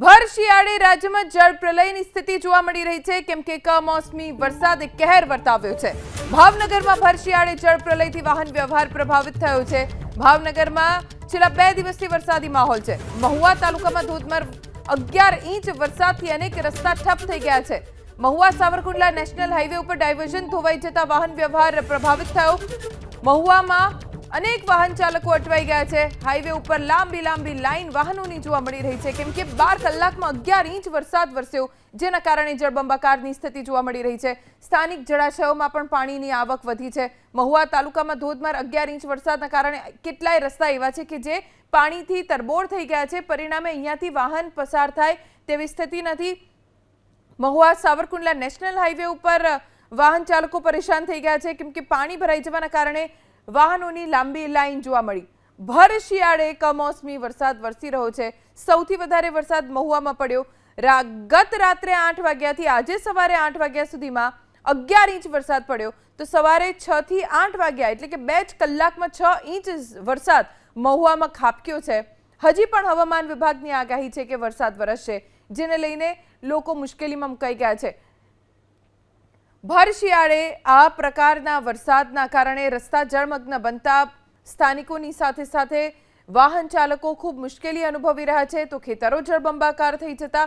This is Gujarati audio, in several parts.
ભર શિયાળે રાજ્યમાં જળ પ્રલયની સ્થિતિ જોવા મળી રહી છે. કેમ કે કમોસમી વરસાદે કહેર વર્તાવ્યો છે. ભાવનગરમાં ભર શિયાળે જળ પ્રલયથી વાહન વ્યવહાર પ્રભાવિત થયો છે. ભાવનગરમાં છેલ્લા બે દિવસથી વરસાદી માહોલ છે. મહુવા તાલુકામાં ધોધમાર અગિયાર ઇંચ વરસાદથી અનેક રસ્તા ઠપ થઈ ગયા છે. મહુવા સાવરકુંડલા નેશનલ હાઈવે ઉપર ડાયવર્ઝન ધોવાઈ જતા વાહન વ્યવહાર પ્રભાવિત થયો. મહુવામાં અનેક વાહન ચાલકો અટવાઈ ગયા છે. હાઈવે ઉપર લાંબી લાંબી લાઈન વાહનોની જોવા મળી રહી છે. કેમ કે બાર કલાકમાં અગિયાર ઇંચ વરસાદ વરસ્યો, જેના કારણે જળબંબાકારની સ્થિતિ જોવા મળી રહી છે. સ્થાનિક જળાશયોમાં પણ પાણીની આવક વધી છે. મહુવા તાલુકામાં ધોધમાર અગિયાર ઇંચ વરસાદના કારણે કેટલાય રસ્તા એવા છે કે જે પાણીથી તરબોળ થઈ ગયા છે. પરિણામે અહીંયાથી વાહન પસાર થાય તેવી સ્થિતિ નથી. મહુવા સાવરકુંડલા નેશનલ હાઈવે ઉપર વાહન ચાલકો પરેશાન થઈ ગયા છે. કેમ કે પાણી ભરાઈ જવાના કારણે વાહનોની લાંબી લાઈન જોવા મળી. ભર શિયાળે કમોસમી વરસાદ વરસી રહ્યો છે. સૌથી વધારે વરસાદ મહુવામાં પડ્યો. ગત રાત્રે આઠ વાગ્યાથી આજે સવારે આઠ વાગ્યા સુધીમાં અગિયાર ઇંચ વરસાદ પડ્યો. તો સવારે છ થી આઠ વાગ્યા એટલે કે બે જ કલાકમાં છ ઇંચ વરસાદ મહુવામાં ખાબક્યો છે. હજી પણ હવામાન વિભાગની આગાહી છે કે વરસાદ વરસશે, જેને લઈને લોકો મુશ્કેલીમાં મુકાઈ ગયા છે. ભર શિયાળે આ પ્રકારના વરસાદના કારણે રસ્તા જળમગ્ન બનતા સ્થાનિકોની સાથે સાથે વાહન ચાલકો ખૂબ મુશ્કેલી અનુભવી રહ્યા છે. તો ખેતરો જળબંબાકાર થઈ જતા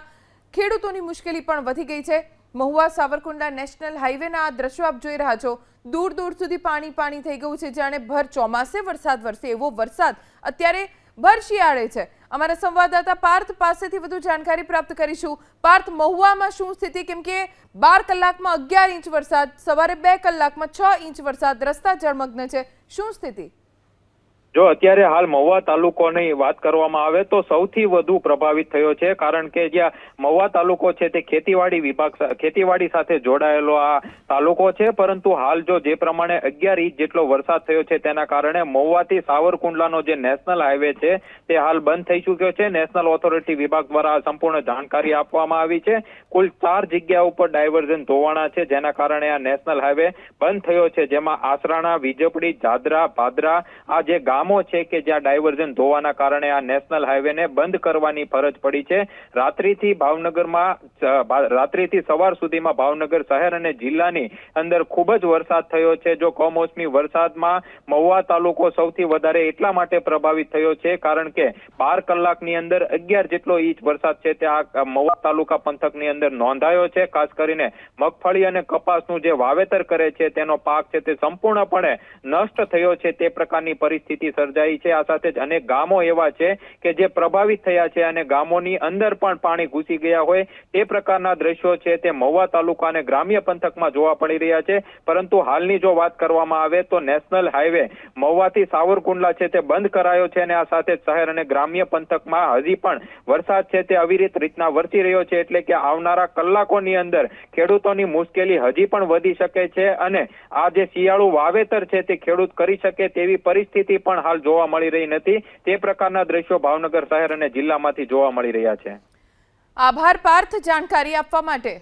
ખેડૂતોની મુશ્કેલી પણ વધી ગઈ છે. મહુવા સાવરકુંડલા નેશનલ હાઈવેના આ દ્રશ્યો આપ જોઈ રહ્યા છો. દૂર દૂર સુધી પાણી પાણી થઈ ગયું છે. જાણે ભર ચોમાસે વરસાદ વરસે એવો વરસાદ. અત્યારે ભર શિયાળે છે. અમારા સંવાદદાતા પાર્થ પાસેથી વધુ જાણકારી પ્રાપ્ત કરીશું. પાર્થ, મહુવામાં શું સ્થિતિ? કેમ કે બાર કલાકમાં અગિયાર ઇંચ વરસાદ, સવારે બે કલાકમાં છ ઇંચ વરસાદ, રસ્તા જળમગ્ન છે. શું સ્થિતિ? જો અત્યારે હાલ મહુવા તાલુકોની વાત કરવામાં આવે તો સૌથી વધુ પ્રભાવિત થયો છે, કારણ કે જ્યાં મહુવા તાલુકો છે તે ખેતીવાડી વિભાગ ખેતીવાડી સાથે જોડાયેલો આ તાલુકો છે, પરંતુ હાલ જો જે પ્રમાણે અગિયાર ઇંચ જેટલો વરસાદ થયો છે તેના કારણે મહુવાથી સાવરકુંડલાનો જે નેશનલ હાઈવે છે તે હાલ બંધ થઈ ચૂક્યો છે. નેશનલ ઓથોરિટી વિભાગ દ્વારા સંપૂર્ણ જાણકારી આપવામાં આવી છે. કુલ ચાર જગ્યા ઉપર ડાયવર્ઝન ધોવાણા છે, જેના કારણે આ નેશનલ હાઈવે બંધ થયો છે, જેમાં આસરાણા, વિજપડી, જાદરા, ભાદરા, આ જે ગામો છે કે જ્યાં ડાયવર્ઝન ધોવાના કારણે આ નેશનલ હાઈવેને બંધ કરવાની ફરજ પડી છે. રાત્રિથી ભાવનગરમાં રાત્રિથી સવાર સુધીમાં ભાવનગર શહેર અને જિલ્લાની અંદર ખૂબ જ વરસાદ થયો છે. જો કમોસમી વરસાદમાં મહુવા તાલુકો સૌથી વધારે એટલા માટે પ્રભાવિત થયો છે કારણ કે બાર કલાકની અંદર અગિયાર જેટલો ઇંચ વરસાદ છે તે આ મહુવા તાલુકા પંથકની અંદર નોંધાયો છે. ખાસ કરીને મગફળી અને કપાસનું જે વાવેતર કરે છે તેનો પાક છે તે સંપૂર્ણપણે નષ્ટ થયો છે તે પ્રકારની પરિસ્થિતિ સર્જાઈ છે. આ સાથે જ અનેક ગામો એવા છે કે જે પ્રભાવિત થયા છે અને ગામોની અંદર પણ પાણી ઘૂસી ગયા હોય તે પ્રકારના દ્રશ્યો છે તે મહુવા તાલુકા અને ગ્રામ્ય પંથકમાં જોવા પડી રહ્યા છે. પરંતુ હાલની જો વાત કરવામાં આવે તો નેશનલ હાઈવે મહુવાથી સાવરકુંડલા છે તે બંધ કરાયો છે અને આ સાથે જ શહેર અને ગ્રામ્ય પંથકમાં હજી પણ વરસાદ છે તે અવિરત રીતના વરસી રહ્યો છે એટલે કે આવનારા કલાકોની અંદર ખેડૂતોની મુશ્કેલી હજી પણ વધી શકે છે અને આ જે શિયાળુ વાવેતર છે તે ખેડૂત કરી શકે તેવી પરિસ્થિતિ પણ હાલ જોવા મળી રહી નથી. તે પ્રકારના દ્રશ્યો ભાવનગર શહેર અને જિલ્લામાંથી જોવા મળી રહ્યા છે. આભાર, પાર્થ. જાણકારી આપવા માટે